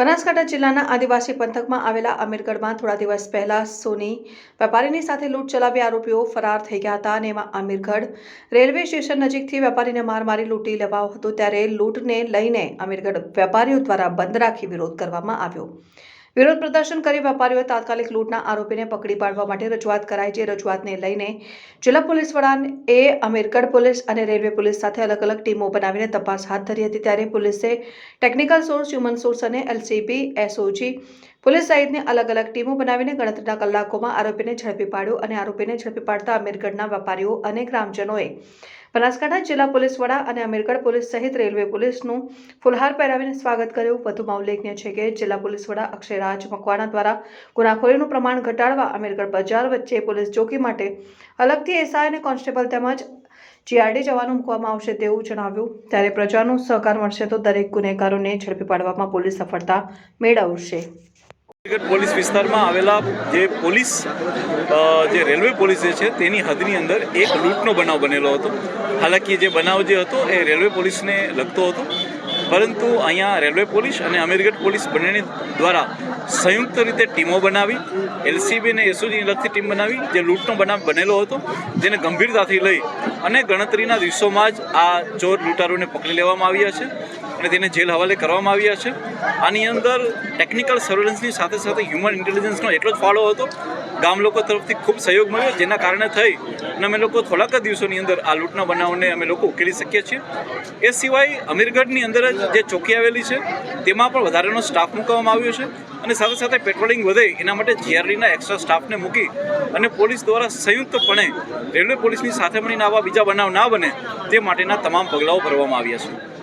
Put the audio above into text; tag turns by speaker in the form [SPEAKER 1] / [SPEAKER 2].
[SPEAKER 1] બનાસકાંઠા જિલ્લાના આદિવાસી પંથકમાં આવેલા અમીરગઢમાં થોડા દિવસ પહેલા સોની વેપારીની સાથે લૂંટ ચલાવી આરોપીઓ ફરાર થઈ ગયા હતા અને એમાં અમીરગઢ રેલવે સ્ટેશન નજીકથી વેપારીને માર મારી લૂંટી લેવાયો હતો ત્યારે લૂંટને લઈને અમીરગઢ વેપારીઓ દ્વારા બંધ રાખી વિરોધ કરવામાં આવ્યો. વિરોધ પ્રદર્શન કરી વેપારીઓએ તાત્કાલિક લૂંટના આરોપીને પકડી પાડવા માટે રજૂઆત કરાઈ, જે રજૂઆતને લઈને જિલ્લા પોલીસ વડાએ અમીરગઢ પોલીસ અને રેલવે પોલીસ સાથે અલગ અલગ ટીમો બનાવીને તપાસ હાથ ધરી હતી. ત્યારે પોલીસે ટેકનિકલ સોર્સ, હ્યુમન સોર્સ અને એલસીબી, એસઓજી પોલીસ સહિતની અલગ અલગ ટીમો બનાવીને ગણતરીના કલાકોમાં આરોપીને ઝડપી પાડ્યો અને આરોપીને ઝડપી પાડતા અમીરગઢના વેપારીઓ અને ગ્રામજનોએ બનાસકાંઠા જિલ્લા પોલીસ વડા અને અમીરગઢ પોલીસ સહિત રેલવે પોલીસનું ફુલહાર પહેરાવીને સ્વાગત કર્યું. વધુમાં ઉલ્લેખનીય છે કે જિલ્લા પોલીસ વડા અક્ષયરાજ મકવાણા દ્વારા ગુનાખોરીનું પ્રમાણ ઘટાડવા અમીરગઢ બજાર વચ્ચે પોલીસ ચોકી માટે અલગથી એસઆઈ અને કોન્સ્ટેબલ તેમજ જીઆરડી જવાનું મૂકવામાં આવશે તેવું જણાવ્યું. ત્યારે પ્રજાનો સહકાર મળશે તો દરેક ગુનેગારોને ઝડપી પાડવામાં પોલીસ સફળતા મેળવશે.
[SPEAKER 2] પોલીસ વિસ્તારમાં આવેલા જે પોલીસ જે રેલવે પોલીસ જે છે, તેની હદની અંદર એક લૂંટનો બનાવ બનેલો હતો. હાલાકી જે બનાવ જે હતો એ રેલવે પોલીસને લગતો હતો. પરંતુ અહીંયા રેલવે પોલીસ અને અમીરગઢ પોલીસ બંનેની દ્વારા સંયુક્ત રીતે ટીમો બનાવી, એલસીબી અને એસઓજીની લગતી ટીમ બનાવી, જે લૂંટનો બનાવ બનેલો હતો, જેને ગંભીરતાથી લઈ અને ગણતરીના દિવસોમાં જ આ ચોર લૂંટારોને પકડી લેવામાં આવ્યા છે અને તેને જેલ હવાલે કરવામાં આવ્યા છે. આની અંદર ટેકનિકલ સર્વેલન્સની સાથે સાથે હ્યુમન ઇન્ટેલિજન્સનો એટલો જ ફાળો હતો. ગામ લોકો તરફથી ખૂબ સહયોગ મળ્યો, જેના કારણે થઈ અને અમે લોકો થોડાક જ દિવસોની અંદર આ લૂંટના બનાવને અમે લોકો ઉકેલી શકીએ છીએ. એ સિવાય અમીરગઢની અંદર જ જે ચોકી આવેલી છે, તેમાં પણ વધારાનો સ્ટાફ મૂકવામાં આવ્યો છે. અને સાથે સાથે પેટ્રોલિંગ વધે, એના માટે જીઆરડીના એક્સ્ટ્રા સ્ટાફને મૂકી અને પોલીસ દ્વારા સંયુક્તપણે રેલવે પોલીસની સાથે મળીને આવા બીજા બનાવ ના બને તે માટેના તમામ પગલાઓ ભરવામાં આવ્યા છે.